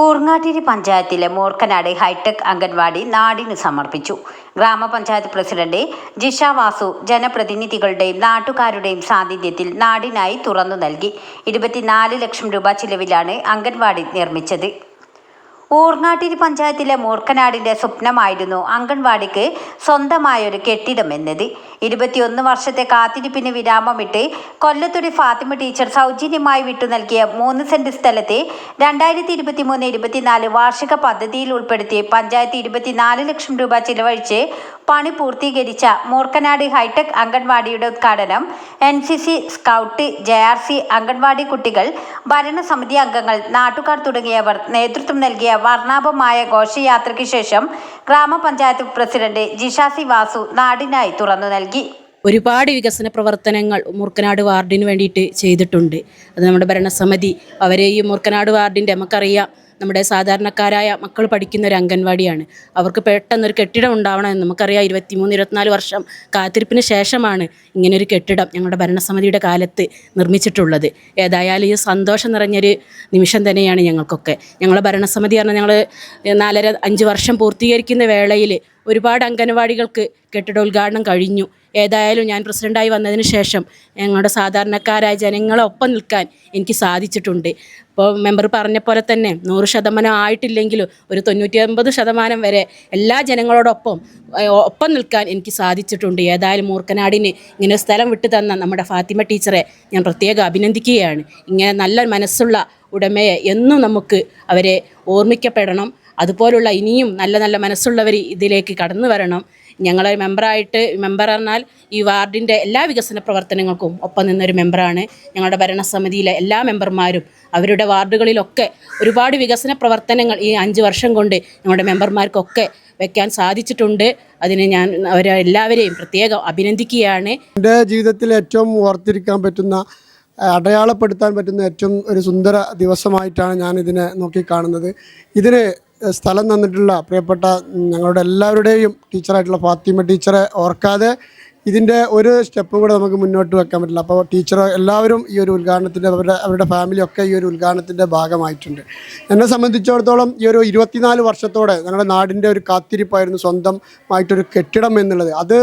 ഊർങ്ങാട്ടിരി പഞ്ചായത്തിലെ മൂർക്കനാട് ഹൈടെക് അംഗൻവാടി നാടിന് സമർപ്പിച്ചു. ഗ്രാമപഞ്ചായത്ത് പ്രസിഡന്റ് ജിഷ വാസു ജനപ്രതിനിധികളുടെയും നാട്ടുകാരുടെയും സാന്നിധ്യത്തിൽ നാടിനായി തുറന്നു നൽകി. ഇരുപത്തിനാല് ലക്ഷം രൂപ ചിലവിലാണ് അംഗൻവാടി നിർമ്മിച്ചത്. ഊർങ്ങാട്ടിരി പഞ്ചായത്തിലെ മൂർക്കനാടിന്റെ സ്വപ്നമായിരുന്നു അംഗൻവാടിക്ക് സ്വന്തമായൊരു കെട്ടിടം എന്നത്. ഇരുപത്തിയൊന്ന് വർഷത്തെ കാത്തിരിപ്പിന് വിരാമമിട്ട് കൊല്ലത്തൊരു ഫാത്തിമ ടീച്ചർ സൗജന്യമായി വിട്ടു നൽകിയ മൂന്ന് സെന്റ് സ്ഥലത്തെ രണ്ടായിരത്തി ഇരുപത്തി മൂന്ന് ഇരുപത്തിനാല് വാർഷിക പദ്ധതിയിൽ ഉൾപ്പെടുത്തി പഞ്ചായത്ത് ഇരുപത്തിനാല് ലക്ഷം രൂപ ചിലവഴിച്ച് പണി പൂർത്തീകരിച്ച മൂർക്കനാട് ഹൈടെക് അംഗൻവാടിയുടെ ഉദ്ഘാടനം N C C scout J R C anganwadi കുട്ടികൾ ഭരണസമിതി അംഗങ്ങൾ നാട്ടുകാർ തുടങ്ങിയവർ നേതൃത്വം നൽകിയ വർണാഭമായ ഘോഷയാത്രയ്ക്ക് ശേഷം ഗ്രാമപഞ്ചായത്ത് പ്രസിഡന്റ് ജിഷാസി വാസു നാടിനായി തുറന്നു നൽകി. ഒരുപാട് വികസന പ്രവർത്തനങ്ങൾ മൂർക്കനാട് വാർഡിന് വേണ്ടിയിട്ട് ചെയ്തിട്ടുണ്ട്. അത് നമ്മുടെ ഭരണസമിതി അവരെ ഈ മൂർക്കനാട് വാർഡിന്റെ നമുക്കറിയാം. നമ്മുടെ സാധാരണക്കാരായ മക്കൾ പഠിക്കുന്ന ഒരു അംഗൻവാടിയാണ്. അവർക്ക് പെട്ടെന്നൊരു കെട്ടിടം ഉണ്ടാവണമെന്ന് നമുക്കറിയാം. ഇരുപത്തിമൂന്ന് ഇരുപത്തിനാല് വർഷം കാത്തിരിപ്പിന് ശേഷമാണ് ഇങ്ങനൊരു കെട്ടിടം ഞങ്ങളുടെ ഭരണസമിതിയുടെ കാലത്ത് നിർമ്മിച്ചിട്ടുള്ളത്. ഏതായാലും ഈ സന്തോഷം നിറഞ്ഞൊരു നിമിഷം തന്നെയാണ് ഞങ്ങൾക്കൊക്കെ. ഞങ്ങളുടെ ഭരണസമിതി പറഞ്ഞാൽ ഞങ്ങൾ നാലര അഞ്ച് വർഷം പൂർത്തീകരിക്കുന്ന വേളയിൽ ഒരുപാട് അംഗനവാടികൾക്ക് കെട്ടിടോദ്ഘാടനം കഴിഞ്ഞു. ഏതായാലും ഞാൻ പ്രസിഡന്റായി വന്നതിന് ശേഷം ഞങ്ങളുടെ സാധാരണക്കാരായ ജനങ്ങളെ ഒപ്പം നിൽക്കാൻ എനിക്ക് സാധിച്ചിട്ടുണ്ട്. ഇപ്പോൾ മെമ്പർ പറഞ്ഞ പോലെ തന്നെ നൂറ് ശതമാനം ആയിട്ടില്ലെങ്കിലും ഒരു തൊണ്ണൂറ്റി ഒമ്പത് ശതമാനം വരെ എല്ലാ ജനങ്ങളോടൊപ്പം ഒപ്പം നിൽക്കാൻ എനിക്ക് സാധിച്ചിട്ടുണ്ട്. ഏതായാലും മൂർക്കനാടിന് ഇങ്ങനെ സ്ഥലം വിട്ടു തന്ന നമ്മുടെ ഫാത്തിമ ടീച്ചറെ ഞാൻ പ്രത്യേകം അഭിനന്ദിക്കുകയാണ്. ഇങ്ങനെ നല്ല മനസ്സുള്ള ഉടമയെ എന്നും നമുക്ക് അവരെ ഓർമ്മിക്കപ്പെടണം. അതുപോലുള്ള ഇനിയും നല്ല നല്ല മനസ്സുള്ളവർ ഇതിലേക്ക് കടന്നു വരണം. ഞങ്ങളെ മെമ്പറായിട്ട് മെമ്പർ പറഞ്ഞാൽ ഈ വാർഡിന്റെ എല്ലാ വികസന പ്രവർത്തനങ്ങൾക്കും ഒപ്പം നിന്നൊരു മെമ്പറാണ്. ഞങ്ങളുടെ ഭരണസമിതിയിലെ എല്ലാ മെമ്പർമാരും അവരുടെ വാർഡുകളിലൊക്കെ ഒരുപാട് വികസന പ്രവർത്തനങ്ങൾ ഈ അഞ്ച് വർഷം കൊണ്ട് ഞങ്ങളുടെ മെമ്പർമാർക്കൊക്കെ വെക്കാൻ സാധിച്ചിട്ടുണ്ട്. അതിന് ഞാൻ അവരെ എല്ലാവരെയും പ്രത്യേകം അഭിനന്ദിക്കുകയാണ്. എന്റെ ജീവിതത്തിൽ ഏറ്റവും ഓർത്തിരിക്കാൻ പറ്റുന്ന അടയാളപ്പെടുത്താൻ പറ്റുന്ന ഏറ്റവും ഒരു സുന്ദര ദിവസമായിട്ടാണ് ഞാൻ ഇതിനെ നോക്കിക്കാണുന്നത്. ഇതിന് സ്ഥലം തന്നിട്ടുള്ള പ്രിയപ്പെട്ട ഞങ്ങളുടെ എല്ലാവരുടെയും ടീച്ചറായിട്ടുള്ള ഫാത്തിമ ടീച്ചറെ ഓർക്കാതെ ഇതിന്റെ ഒരു സ്റ്റെപ്പ് കൂടെ നമുക്ക് മുന്നോട്ട് വെക്കാൻ പറ്റില്ല. അപ്പോൾ ടീച്ചർ എല്ലാവരും ഈ ഒരു ഉദ്ഘാടനത്തിന്റെ അവരുടെ അവരുടെ ഫാമിലിയൊക്കെ ഈ ഒരു ഉദ്ഘാടനത്തിന്റെ ഭാഗമായിട്ടുണ്ട്. എന്നെ സംബന്ധിച്ചിടത്തോളം ഈ ഒരു ഇരുപത്തിനാല് വർഷത്തോടെ ഞങ്ങളുടെ നാടിന്റെ ഒരു കാത്തിരിപ്പായിരുന്നു സ്വന്തമായിട്ടൊരു കെട്ടിടം എന്നുള്ളത്. അത്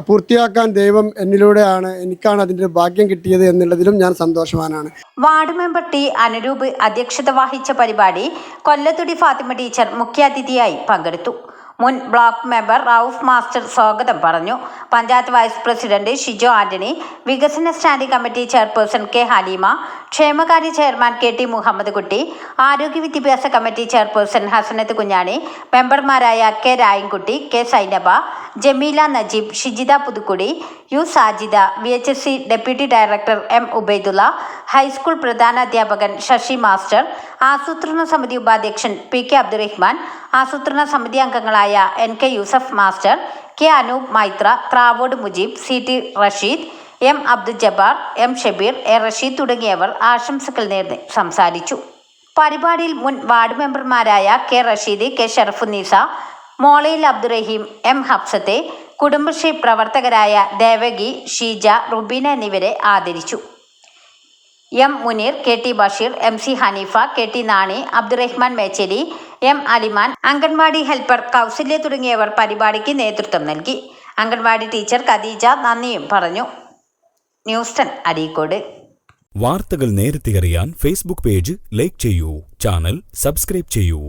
പൂർത്തിയാക്കാൻ ദൈവം എന്നിലൂടെയാണ് എനിക്കാണ് അതിന്റെ ഭാഗ്യം കിട്ടിയത് എന്നുള്ളതിലും ഞാൻ സന്തോഷവാനാണ്. വാർഡ് മെമ്പർ ടി അനുരൂപ് അധ്യക്ഷത വഹിച്ച പരിപാടി കൊല്ലത്തുടി ഫാത്തിമ ടീച്ചർ മുഖ്യാതിഥിയായി പങ്കെടുത്തു. മുൻ ബ്ലോക്ക് മെമ്പർ റൌഫ് മാസ്റ്റർ സ്വാഗതം പറഞ്ഞു. പഞ്ചായത്ത് വൈസ് പ്രസിഡന്റ് ഷിജോ ആന്റണി വികസന standing committee chairperson K Haleema ക്ഷേമകാര്യ ചെയർമാൻ കെ ടി മുഹമ്മദ് കുട്ടി ആരോഗ്യ വിദ്യാഭ്യാസ കമ്മിറ്റി ചെയർപേഴ്സൺ ഹസനത്ത് കുഞ്ഞാണി മെമ്പർമാരായ K Rayankutty K Sainaba Jameela Najeeb Shijitha Puthukkudi U Sajida V H S C deputy director M Ubaidulla high school പ്രധാനാധ്യാപകൻ Sasi master ആസൂത്രണ സമിതി ഉപാധ്യക്ഷൻ P K Abdurahman ആസൂത്രണ സമിതി അംഗങ്ങളായ N K Yusuf master K Anoop Maithra ത്രാവോഡ് Mujeeb C T Rasheed M Abdul Jabbar M Shabeer A Rasheed തുടങ്ങിയവർ ആശംസകൾ നേർന്ന് സംസാരിച്ചു. പരിപാടിയിൽ മുൻ വാർഡ് മെമ്പർമാരായ K Rasheed K Sharafunnisa Molayil Abdurahim M ഹബ്സത്തെ Kudumbashree പ്രവർത്തകരായ ദേവകി ഷീജ റുബീന എന്നിവരെ ആദരിച്ചു. M Muneer K T Basheer M C Haneefa K T Nani Abdurahman Mecheri M Aliman anganwadi helper Kousalya തുടങ്ങിയവർ പരിപാടിക്ക് നേതൃത്വം നൽകി. അംഗൻവാടി ടീച്ചർ ഖദീജ നന്ദിയും പറഞ്ഞു. ന്യൂസ്റ്റൺ അരീക്കോട്. വാർത്തകൾ നേരത്തെ അറിയാൻ ഫേസ്ബുക്ക് പേജ് ലൈക്ക് ചെയ്യൂ ചാനൽ സബ്സ്ക്രൈബ് ചെയ്യൂ.